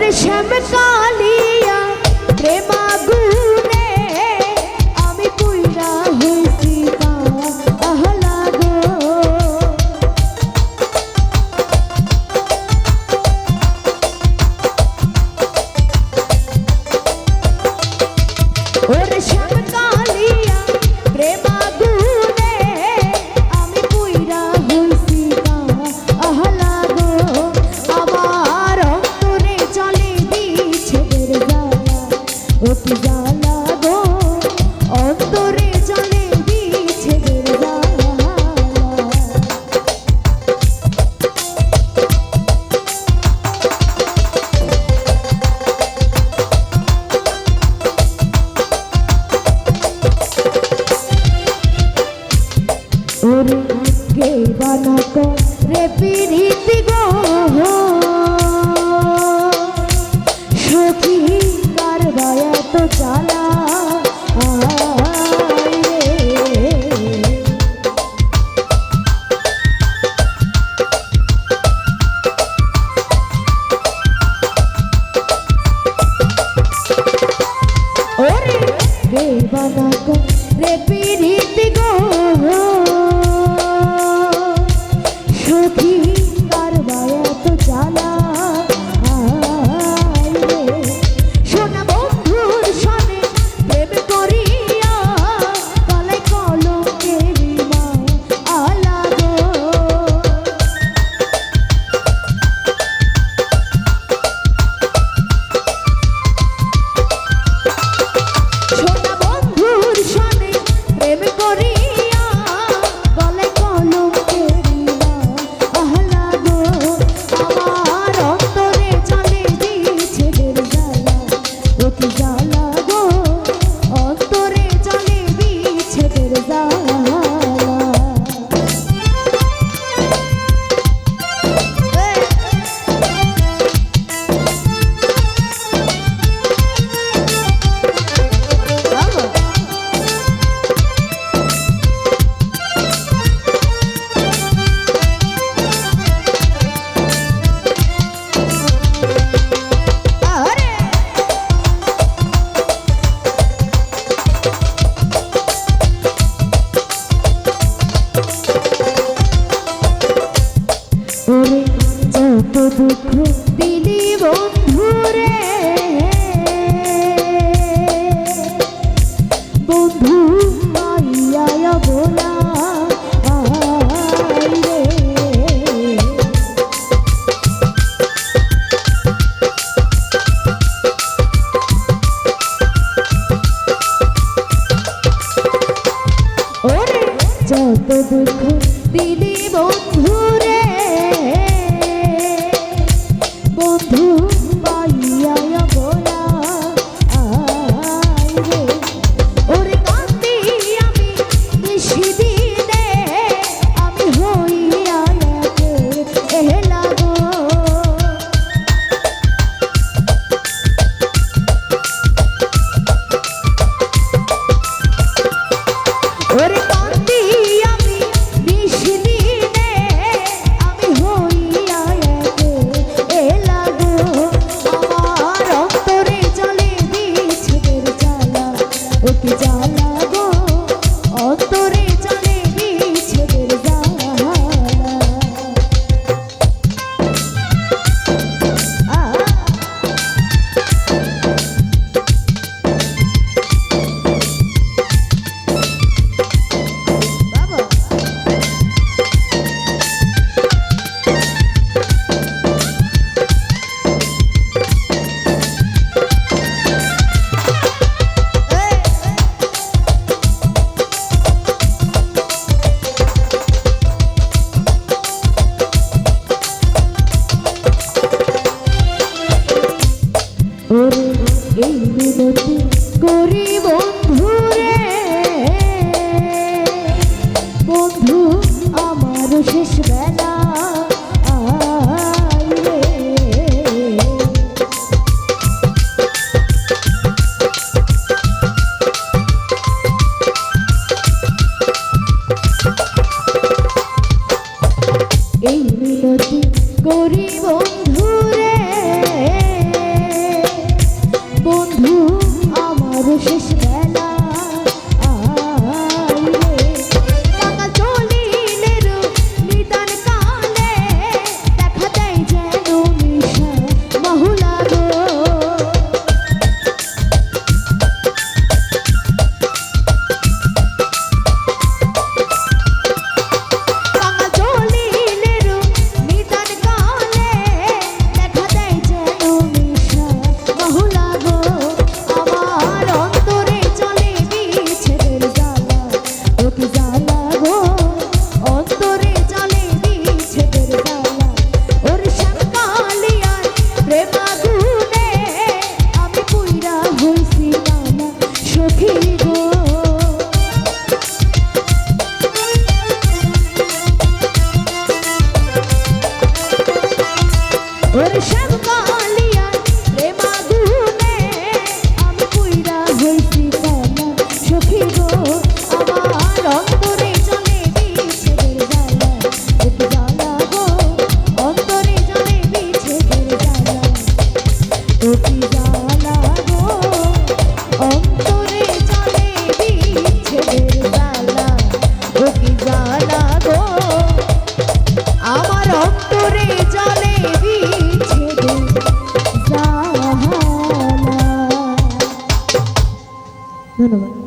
রেশম কালিয়া প্রেমাগু প্রীতি গো। সখী কার বয়াত চালা রে। বানা গো রে পিরিতি গো। junto তোরে এই বিনতি করি বন্ধু বন্ধু আমার শেষ বেলা এই মিনতি করি বন্ধুরে। অন্তরে জলে বিচ্ছেদ ধন্যবাদ।